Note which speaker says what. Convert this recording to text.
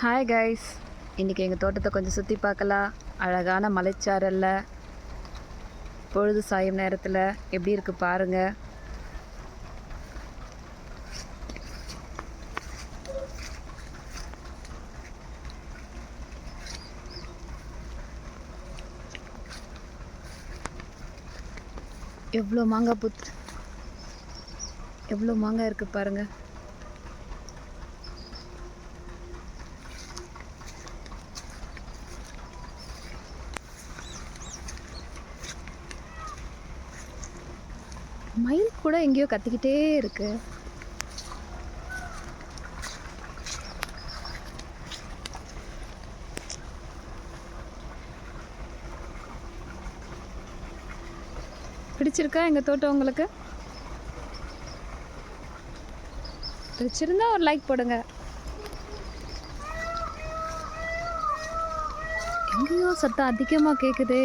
Speaker 1: Hi guys இன்றைக்கி எங்கள் தோட்டத்தை கொஞ்சம் சுற்றி பார்க்கலாம். அழகான மலைச்சாரல்ல. பொழுது சாயும் நேரத்தில் எப்படி இருக்குது பாருங்கள் எவ்வளோ மாங்காய் புத் எவ்வளோ மாங்காய் இருக்குது பாருங்கள் மயில் கூட எங்கேயோ கத்திக்கிட்டே இருக்கு. பிடிச்சிருக்கா எங்கள் தோட்டம் உங்களுக்கு? பிடிச்சிருந்தா ஒரு லைக் போடுங்க. எங்கேயோ சத்தம் அதிகமாக கேட்குதே